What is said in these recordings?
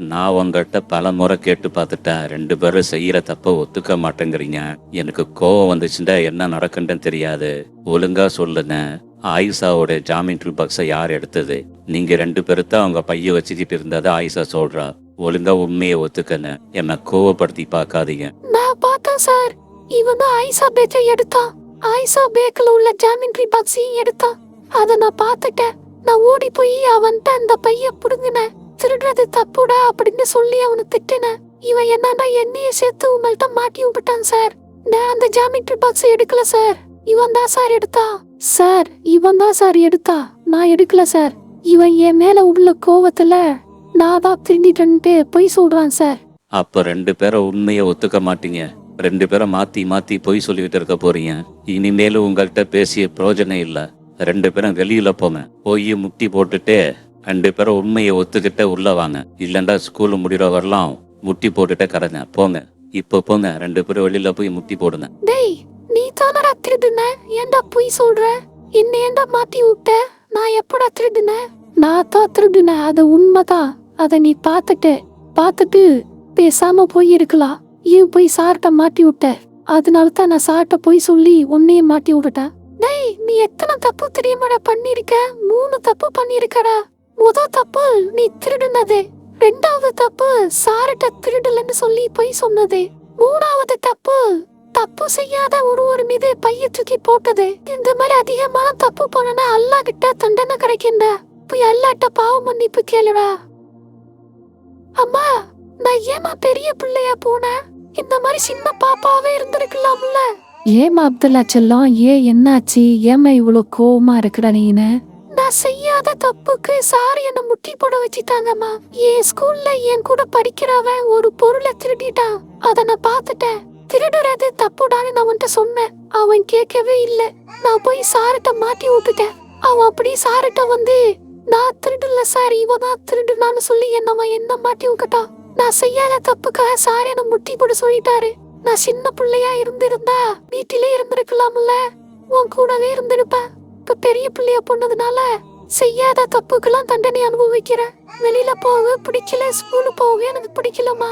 நான் உங்கள்கிட்ட பல முறை கேட்டு பார்த்துட்டேன். ரெண்டு பேரும் செய்யற தப்ப ஒத்துக்க மாட்டேங்கிறீங்க. எனக்கு கோவம் வந்துச்சுட்டா என்ன நடக்குன்னு தெரியாது. ஒழுங்கா சொல்லுங்க. ஆயிஷாவோட ஜாமீன் பாக்ஸை யார் எடுத்தது? நீங்க ரெண்டு பேரும் தான் அவங்க பைய வச்சுக்கிட்டு இருந்ததை ஆயிஷா சொல்றா. ஒழுங்கா உண்மையை ஒத்துக்கன என்னை கோவப்படுத்தி பார்க்காதீங்க. நான் பார்த்தேன் சார் இவன் தான் ஆயிஷா பேச்சை எடுத்தான். ஆயிஷா பேக்கில் உள்ள ஜாமின்ட்ரி பாக்ஸையும் எடுத்தான். அதை நான் பார்த்துட்டேன். நான் ஓடி போய் அவன்கிட்ட அந்த பைய புடுங்கினேன். திருடுறது தப்புடா அப்படின்னு சொல்லி அவனை திட்டினேன் இவன் என்னன்னா என்னைய சேர்த்து உங்கள்கிட்ட மாட்டி விட்டான் சார். நான் அந்த ஜாமெட்ரி பாக்ஸ் எடுக்கல சார். இவன் தான் சார் எடுத்தா? சார் இவன் தான் சார் எடுத்தா? நான் எடுக்கல சார். இவன் என் மேல உள்ள கோவத்துல நான் தான் திருடிட்டேன்ட்டு பொய் சொல்றான் சார். அப்ப ரெண்டு பேரும் உண்மையை ஒத்துக்க மாட்டீங்க. ரெண்டு பேரும் மாத்தி மாத்தி பொய் சொல்லிட்டு இருக்க போறீங்க. இனிமேலும் உங்கள்கிட்ட பேசிய பிரயோஜனம் இல்ல. ரெண்டு பேரும் வெளியில போங்க. போய் முட்டி போட்டுட்டு ரெண்டு பேரும் உண்மையை ஒத்துக்கிட்டே உள்ள வாங்க. இல்லைண்டா ஸ்கூல் முடிகிற வரலாம் முட்டி போட்டுட்டே கரைங்க. போங்க. இப்போ போங்க. ரெண்டு பேரும் வெளியில போய் முட்டி போடுங்க. டேய் நீ தானடா திருடுன? ஏன்டா பொய் சொல்ற? என்ன ஏன்டா மாத்தி விட்ட? நான் எப்படா திருடுன? நான் தான் திருடுனேன் அது உண்மைதான். அதை நீ பார்த்துட்ட பார்த்துட்டு பேசாம போய் இருக்கலாம் ஏன் போய் சார்ட்ட மாட்டி விட்ட? அதனால தான் நான் சார்ட்ட போய் சொல்லி உன்னையே மாட்டி விட்டுட்டேன். டேய் நீ எத்தனை தப்பு தெரியுமாடா பண்ணிருக்க மூணு தப்பு பண்ணிருக்கடா முத தப்பு நீ திருடுனது. ரெண்டாவது தப்பு சார்ட்ட திருடலன்னு சொல்லி பொய் சொன்னது. மூணாவது தப்பு தப்பு செய்யாத ஒருவர் மீது பைய தூக்கி போட்டது. இந்த மாதிரி அதிகமான தப்பு பண்ணனா அல்லா கிட்ட தண்டனை கிடைக்கின்ற போய் அல்லாட்ட பாவ மன்னிப்பு கேளுடா. அம்மா நான் ஏமா பெரிய பிள்ளையா போனேன்? இந்த மாதிரி சின்ன பாப்பாவே இருந்திருக்கலாம்ல. ஏமா அப்துல்லா செல்லம் ஏன் என்னாச்சு? ஏமா இவ்வளவு கோவமா இருக்கிற நீனு? நான் செய்யாத தப்புக்கு சார் என்ன முட்டி போட வச்சுட்டாங்கம்மா என் ஸ்கூல்ல என் கூட படிக்கிறவன் ஒரு பொருளை திருடிட்டான். அதை நான் பார்த்துட்டேன். திருடுறது தப்புடான்னு நான் அவன்கிட்ட சொன்னேன். அவன் கேட்கவே இல்லை. நான் போய் சார்கிட்ட மாட்டி விட்டுட்டேன். அவன் அப்படி சார்கிட்ட வந்து நான் திருடல சார் இவன் தான் திருடுனான்னு சொல்லி என்னவா என்ன மாட்டி விட்டுட்டான்? நான் செய்யாத தப்புக்காக சார் என்ன முட்டி போட சொல்லிட்டாரு. நான் சின்ன பிள்ளையா இருந்திருந்தா வீட்டிலே இருந்திருக்கலாம்ல. உன் கூடவே இருந்திருப்பேன். இப்ப பெரிய பிள்ளையா போனதுனால செய்யாத தப்புக்கெல்லாம் தண்டனை அனுபவிக்கிறேன். வெளியில போக பிடிக்கல ஸ்கூலு போக எனக்கு பிடிக்கலம்மா.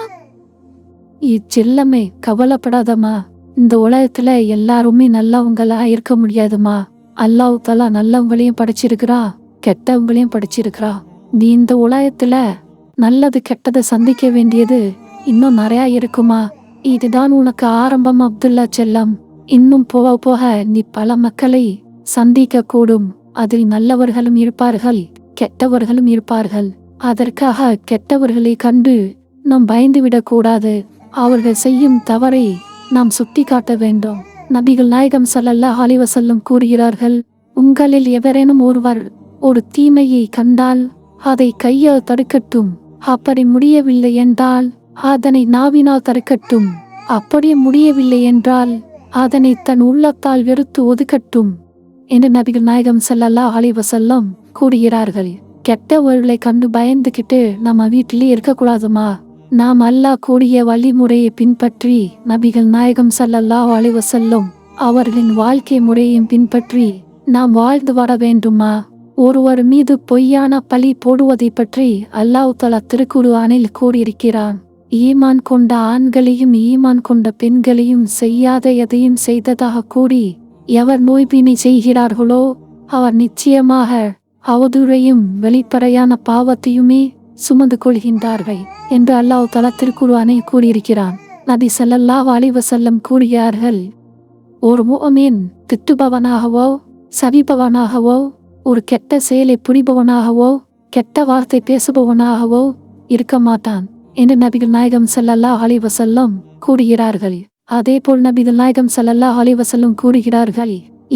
செல்லமே கவலைப்படாதம்மா. இந்த உலகத்துல எல்லாருமே நல்லவங்களா இருக்க முடியாதுமா அல்லாஹ் நல்லவங்களையும் படைச்சிருக்கிறா கெட்டவங்களையும் படைச்சிருக்கிறா. நீ இந்த உலகத்துல நல்லது கெட்டதை சந்திக்க வேண்டியது இன்னும் நிறையா இருக்குமா? இதுதான் உனக்கு ஆரம்பம் அப்துல்லா செல்லம். இன்னும் போக போக நீ பல மக்களை சந்திக்க கூடும் அதில் நல்லவர்களும் இருப்பார்கள் கெட்டவர்களும் இருப்பார்கள். அதற்காக கெட்டவர்களை கண்டு நாம் பயந்துவிடக்கூடாது. அவர்கள் செய்யும் தவறை நாம் சுட்டி காட்ட வேண்டும். நபிகள் நாயகம் சல்லல்லா அலைஹி கூறுகிறார்கள் உங்களில் எவரேனும் ஒருவர் ஒரு தீமையை கண்டால் அதை கையால் தடுக்கட்டும். அப்படி முடியவில்லை என்றால் அதனை நாவினால் தடுக்கட்டும். அப்படி முடியவில்லை என்றால் அதனை தன் உள்ளத்தால் வெறுத்து ஒதுக்கட்டும். என்று நபிகள் நாயகம் செல்லல்லா அலைஹி வசல்லம் கூறுகிறார்கள். கெட்டவர்களை கண்டு பயந்துகிட்டு நம்ம வீட்டிலே இருக்கக்கூடாதுமா? நாம் அல்லாஹ் கூடிய வழிமுறையை பின்பற்றி நபிகள் நாயகம் ஸல்லல்லாஹு அலைஹி வசல்லும் அவர்களின் வாழ்க்கை முறையையும் பின்பற்றி நாம் வாழ்ந்து வர வேண்டுமா? ஒருவர் மீது பொய்யான பழி போடுவதை பற்றி அல்லாஹ் தலா திருக்குர்ஆனில் கூறியிருக்கிறான். ஈமான் கொண்ட ஆண்களையும் ஈமான் கொண்ட பெண்களையும் செய்யாத எதையும் செய்ததாக கூறி எவர் நோய்பினை செய்கிறார்களோ அவர் நிச்சயமாக அவதூறையும் வெளிப்படையான பாவத்தையுமே சுமந்து கொள்கின்றார்கள் என்று அல்லாஹ் தலா கூறியிருக்கிறான். நபி செல்லல்லா வாலிவ செல்லம் கூறுகிறார்கள் ஒரு முஅமின் திட்டுபவனாகவோ சபிப்பவனாகவோ ஒரு கெட்ட செயலை புரிபவனாகவோ கெட்ட வார்த்தை பேசுபவனாகவோ இருக்க மாட்டான் என்று நபிகள் நாயகம் செல்லல்லா அலிவசல்லம் கூறுகிறார்கள். அதேபோல் நபிகள் நாயகம் ஸல்லல்லாஹு அலைஹி வஸல்லம் கூறுகிறார்கள்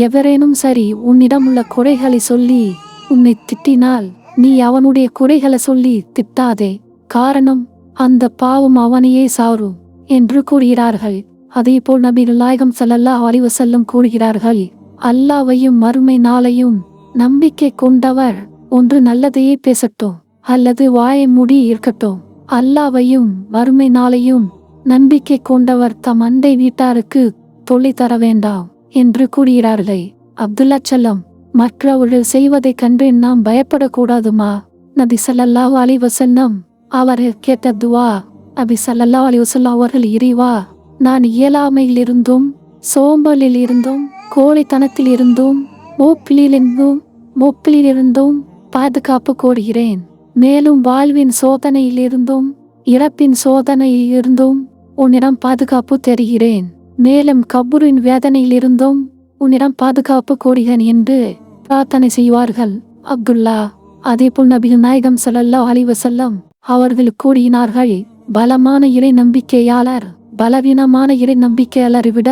எவரேனும் சரி உன்னிடம் உள்ள குறைகளை சொல்லி உன்னை திட்டினால் நீ அவனுடைய குறைகளை சொல்லி திட்டாதே. காரணம் அந்த பாவம் அவனையே சாரும் என்று கூறுகிறார்கள். அதேபோல் நபிகள் நாயகம் ஸல்லல்லாஹு அலைஹி கூறுகிறார்கள் அல்லாவையும் மறுமை நாளையும் நம்பிக்கை கொண்டவர் ஒன்று நல்லதையே பேசட்டும் அல்லது வாயை மூடி இருக்கட்டும். அல்லாவையும் மறுமை நாளையும் நம்பிக்கை கொண்டவர் தம் அண்டை வீட்டாருக்கு தொல்லை தர வேண்டாம் என்று கூறுகிறார்களே. அப்துல்லா செல்லம் மற்றவர்கள் செய்வதைக் கண்டு நாம் பயப்படக்கூடாதுமா? நபி சல்லல்லா அலி வசல்லம் அவர் கேட்ட துவா அபி சல்லல்லாஹு அலி வசல்லா அவர்கள் இறைவா நான் இயலாமையில் இருந்தும் சோம்பலில் இருந்தும் கோழைத்தனத்தில் இருந்தும் மூப்பிலிருந்தும் மூப்பிலில் இருந்தும் பாதுகாப்பு கோருகிறேன். மேலும் வாழ்வின் சோதனையிலிருந்தும் இறப்பின் சோதனையிலிருந்தும் உன்னிடம் பாதுகாப்பு தெரிகிறேன். மேலும் கபூரின் வேதனையிலிருந்தும் உன்னிடம் பாதுகாப்பு கோருகிறேன் என்று பிரார்த்தனை செய்வார்கள். அப்துல்லா அதேபோல் நபிகள் நாயகம் ஸல்லல்லாஹு அலிவசல்லம் அவர்கள் கூறினார்கள் பலமான இறை நம்பிக்கையாளர் பலவீனமான இறை நம்பிக்கையாளரை விட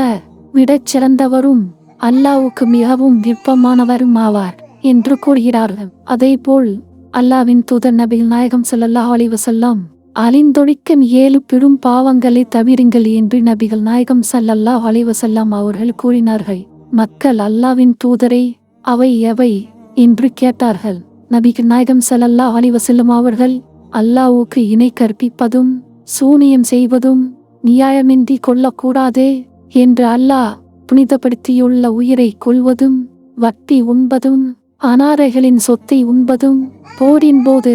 விடச் சிறந்தவரும் அல்லாவுக்கு மிகவும் விருப்பமானவரும் ஆவார் என்று கூறுகிறார்கள். அதேபோல் அல்லாவின் தூதர் நபிகள் நாயகம் ஸல்லல்லாஹு அலிவசல்லம் அழிந்தொழிக்கன் ஏழு பெரும் பாவங்களை தவிருங்கள் என்று நபிகள் நாயகம் சல்லல்லா அலைவசல்லாம் அவர்கள் கூறினார்கள். மக்கள் அல்லாவின் தூதரை அவை எவை என்று கேட்டார்கள். நபிகள் நாயகம் சல்லல்லா அலைவசல்லம் அவர்கள் அல்லாவுக்கு இணை கற்பிப்பதும் சூனியம் செய்வதும் நியாயமின்றி கொள்ளக்கூடாதே என்று அல்லாஹ் புனிதப்படுத்தியுள்ள உயிரை கொள்வதும் வட்டி உண்பதும் அனாரைகளின் சொத்தை உண்பதும் போரின் போது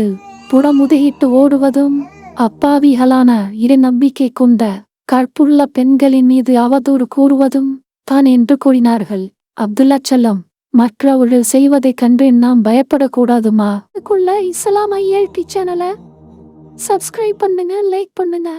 புறமுதுகிட்டு ஓடுவதும் அப்பாவிகளான இரு நம்பிக்கை கொண்ட கற்புள்ள பெண்களின் மீது அவதூறு கூறுவதும் தான் என்று கூறினார்கள். அப்துல்லா செல்லம் மற்றவர்கள் செய்வதைக் கண்டு நாம் பயப்படக்கூடாதுமா? இதுக்குள்ள இஸ்லாம் ஐஎல்டி சேனலை சப்ஸ்கிரைப் பண்ணுங்க லைக் பண்ணுங்க.